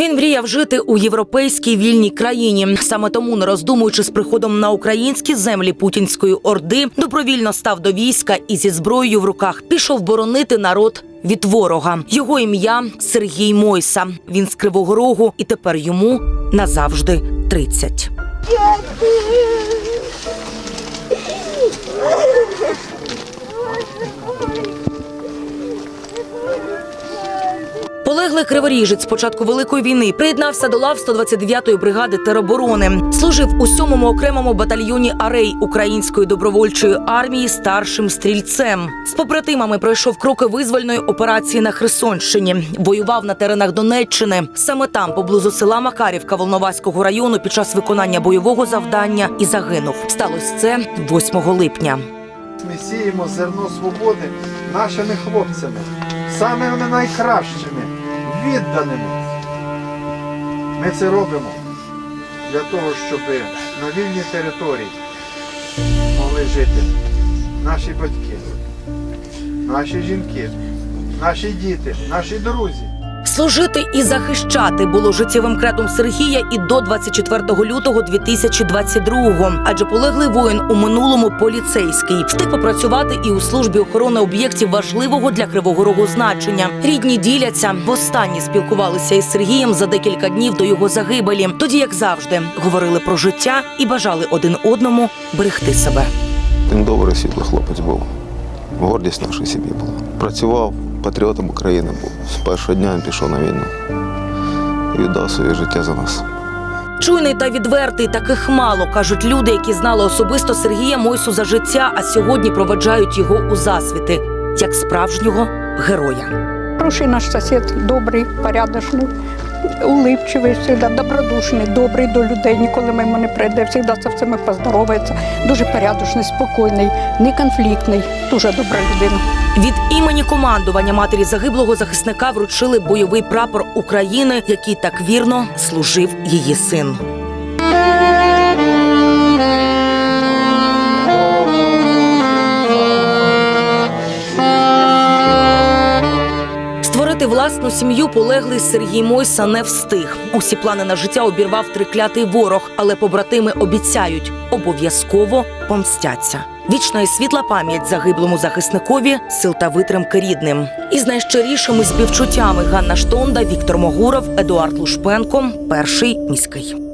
Він мріяв жити у європейській вільній країні. Саме тому, не роздумуючи з приходом на українські землі путінської орди, добровільно став до війська і зі зброєю в руках пішов боронити народ. Від ворога його ім'я Сергій Мойса. Він з Кривого Рогу, і тепер йому назавжди 30. Полеглий криворіжець з початку великої війни приєднався до лав 129-ї бригади тероборони. Служив у 7-му окремому батальйоні Арей Української добровольчої армії старшим стрільцем. З побратимами пройшов кроки визвольної операції на Херсонщині. Воював на теренах Донеччини. Саме там, поблизу села Макарівка Волноваського району, під час виконання бойового завдання і загинув. Сталося це 8 липня. Ми сіємо зерно свободи нашими хлопцями, самими найкращими, відданими. Ми це робимо для того, щоб на вільній території могли жити наші батьки, наші жінки, наші діти, наші друзі. Служити і захищати було життєвим кредом Сергія і до 24 лютого 2022-го. Адже полеглий воїн у минулому поліцейський встиг попрацювати і у службі охорони об'єктів важливого для кривого рогу значення. Рідні діляться. Востаннє спілкувалися із Сергієм за декілька днів до його загибелі. Тоді, як завжди, говорили про життя і бажали один одному берегти себе. Він добрий світлий хлопець був. Гордість нашої сім'ї була. Працював патріотом України був. З першого дня він пішов на війну. І віддав своє життя за нас. Чуйний та відвертий таких мало кажуть люди, які знали особисто Сергія Мойсу за життя, а сьогодні проведжають його у засвіти як справжнього героя. Хороший наш сусід, добрий, порядочний, улипчивий, завжди, добродушний, добрий до людей. Ніколи мимо не прийде, завжди з всіми поздоровається. Дуже порядочний, спокійний, неконфліктний, дуже добра людина. Від імені командування матері загиблого захисника вручили бойовий прапор України, який так вірно служив її син. Створити власну сім'ю полеглий Сергій Мойса не встиг. Усі плани на життя обірвав триклятий ворог, але побратими обіцяють обов'язково помстяться. Вічна і світла пам'ять загиблому захисникові, сил та витримки рідним. Із найщирішими співчуттями Ганна Штонда, Віктор Могуров, Едуард Лушпенко, перший міський.